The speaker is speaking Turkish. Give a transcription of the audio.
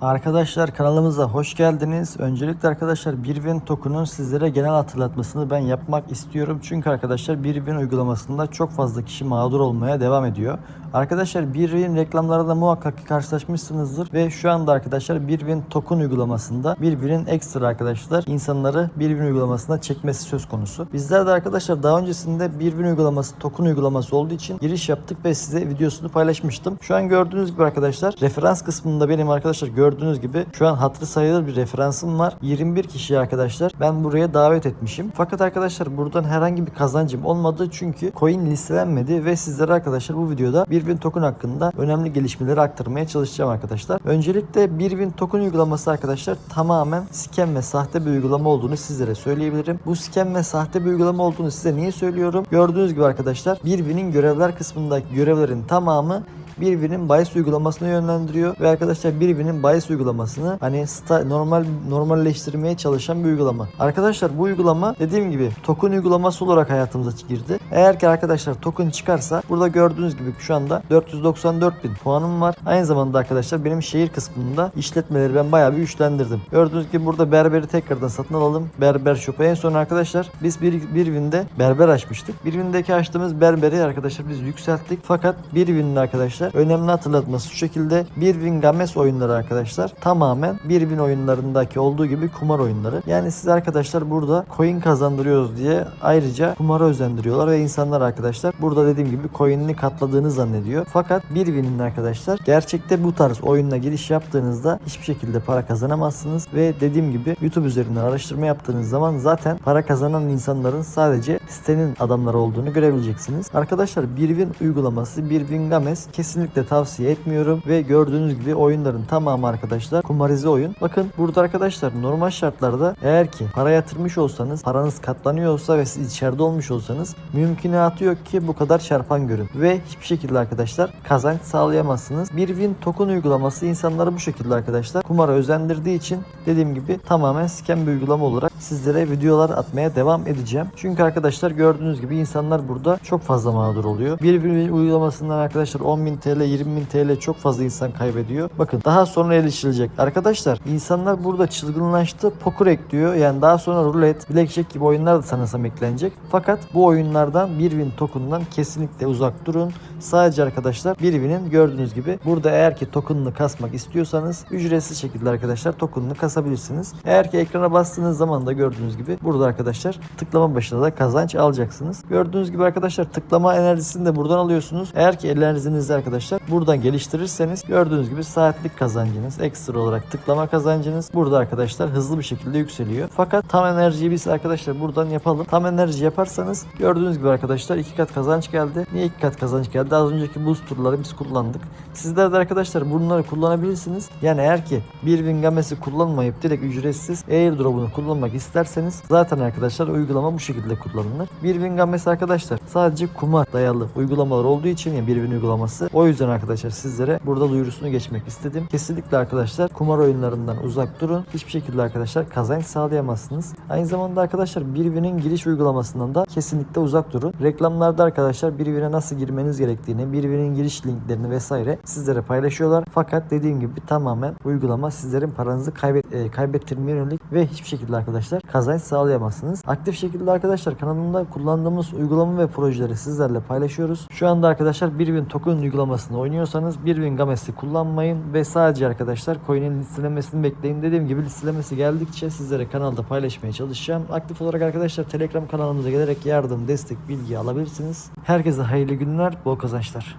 Arkadaşlar kanalımıza hoş geldiniz. Öncelikle arkadaşlar Birwin token'un sizlere genel hatırlatmasını ben yapmak istiyorum. Çünkü arkadaşlar Birwin uygulamasında çok fazla kişi mağdur olmaya devam ediyor. Arkadaşlar Birwin reklamlarında muhakkak ki karşılaşmışsınızdır ve şu anda arkadaşlar Birwin token uygulamasında Birwin'in ekstra arkadaşlar insanları Birwin uygulamasına çekmesi söz konusu. Bizler de arkadaşlar daha öncesinde Birwin uygulaması token uygulaması olduğu için giriş yaptık ve size videosunu paylaşmıştım. Şu an gördüğünüz gibi arkadaşlar referans kısmında benim arkadaşlar gördüğünüz gibi şu an hatırı sayılır bir referansım var. 21 kişi arkadaşlar ben buraya davet etmişim. Fakat arkadaşlar buradan herhangi bir kazancım olmadı çünkü coin listelenmedi ve sizlere arkadaşlar bu videoda Birwin token hakkında önemli gelişmeleri aktarmaya çalışacağım arkadaşlar. Öncelikle Birwin token uygulaması arkadaşlar tamamen scam ve sahte bir uygulama olduğunu sizlere söyleyebilirim. Bu scam ve sahte bir uygulama olduğunu size niye söylüyorum? Gördüğünüz gibi arkadaşlar Birwin'in görevler kısmındaki görevlerin tamamı Birwin'in bahis uygulamasına yönlendiriyor ve arkadaşlar Birwin'in bahis uygulamasını hani normal normalleştirmeye çalışan bir uygulama. Arkadaşlar bu uygulama dediğim gibi token uygulaması olarak hayatımıza girdi. Eğer ki arkadaşlar token çıkarsa burada gördüğünüz gibi şu anda 494 bin puanım var. Aynı zamanda arkadaşlar benim şehir kısmında işletmeleri ben bayağı bir güçlendirdim. Gördüğünüz gibi burada berberi tekrardan satın alalım. Berber shop'a en son arkadaşlar biz bir, Birwin'de berber açmıştık. Birwin'deki açtığımız berberi arkadaşlar biz yükselttik. Fakat Birwin'in arkadaşlar önemli hatırlatması şu şekilde Birwin Games oyunları arkadaşlar tamamen Birwin oyunlarındaki olduğu gibi kumar oyunları. Yani siz arkadaşlar burada coin kazandırıyoruz diye ayrıca kumara özendiriyorlar ve insanlar arkadaşlar burada dediğim gibi coin'ini katladığını zannediyor. Fakat Birwin'in arkadaşlar gerçekte bu tarz oyunla giriş yaptığınızda hiçbir şekilde para kazanamazsınız ve dediğim gibi YouTube üzerinden araştırma yaptığınız zaman zaten para kazanan insanların sadece sitenin adamları olduğunu görebileceksiniz. Arkadaşlar Birwin uygulaması Birwin Games kesinlikle tavsiye etmiyorum ve gördüğünüz gibi oyunların tamamı arkadaşlar kumarize oyun. Bakın burada arkadaşlar normal şartlarda eğer ki para yatırmış olsanız paranız katlanıyor olsa ve siz içeride olmuş olsanız mümkünatı yok ki bu kadar çarpan görün ve hiçbir şekilde arkadaşlar kazanç sağlayamazsınız. Bir win token uygulaması insanları bu şekilde arkadaşlar kumara özendirdiği için dediğim gibi tamamen scam bir uygulama olarak sizlere videolar atmaya devam edeceğim. Çünkü arkadaşlar gördüğünüz gibi insanlar burada çok fazla mağdur oluyor. Bir uygulamasından arkadaşlar 10.000 TL 20.000 TL çok fazla insan kaybediyor. Bakın daha sonra erişilecek. Arkadaşlar insanlar burada çılgınlaştı. Poker ekliyor. Yani daha sonra rulet, blackjack gibi oyunlar da sanırsam eklenecek. Fakat bu oyunlardan bir win token'dan kesinlikle uzak durun. Sadece arkadaşlar bir win'in gördüğünüz gibi burada eğer ki token'ını kasmak istiyorsanız ücretsiz şekilde arkadaşlar token'ını kasabilirsiniz. Eğer ki ekrana bastığınız zaman da gördüğünüz gibi burada arkadaşlar tıklama başına da kazanç alacaksınız. Gördüğünüz gibi arkadaşlar tıklama enerjisini de buradan alıyorsunuz. Eğer ki enerjinizi arkadaşlar buradan geliştirirseniz gördüğünüz gibi saatlik kazancınız ekstra olarak tıklama kazancınız burada arkadaşlar hızlı bir şekilde yükseliyor. Fakat tam enerjiyi biz arkadaşlar buradan yapalım. Tam enerji yaparsanız gördüğünüz gibi arkadaşlar iki kat kazanç geldi. Niye iki kat kazanç geldi? Az önceki boost turları biz kullandık. Sizler de arkadaşlar bunları kullanabilirsiniz. Yani eğer ki bir win gamesi kullanmayıp direkt ücretsiz airdrop'unu kullanmak isterseniz zaten arkadaşlar uygulama bu şekilde kullanılır. Bir win gamesi arkadaşlar sadece kumar dayalı uygulamalar olduğu için ya bir uygulaması. O yüzden arkadaşlar sizlere burada duyurusunu geçmek istedim. Kesinlikle arkadaşlar kumar oyunlarından uzak durun. Hiçbir şekilde arkadaşlar kazanç sağlayamazsınız. Aynı zamanda arkadaşlar bir win'in giriş uygulamasından da kesinlikle uzak durun. Reklamlarda arkadaşlar bir win'e nasıl girmeniz gerektiğini, bir win'in giriş linklerini vesaire sizlere paylaşıyorlar. Fakat dediğim gibi tamamen uygulama sizlerin paranızı kaybet, e, kaybettirmeye yönelik ve hiçbir şekilde arkadaşlar kazanç sağlayamazsınız. Aktif şekilde arkadaşlar kanalımda kullandığımız uygulama ve projeleri sizlerle paylaşıyoruz. Şu anda arkadaşlar Birwin token uygulamasını oynuyorsanız Birwin Games'i kullanmayın ve sadece arkadaşlar coin'in listelemesini bekleyin. Dediğim gibi listelemesi geldikçe sizlere kanalda paylaşmaya çalışacağım. Aktif olarak arkadaşlar Telegram kanalımıza gelerek yardım, destek, bilgi alabilirsiniz. Herkese hayırlı günler, bol kazançlar.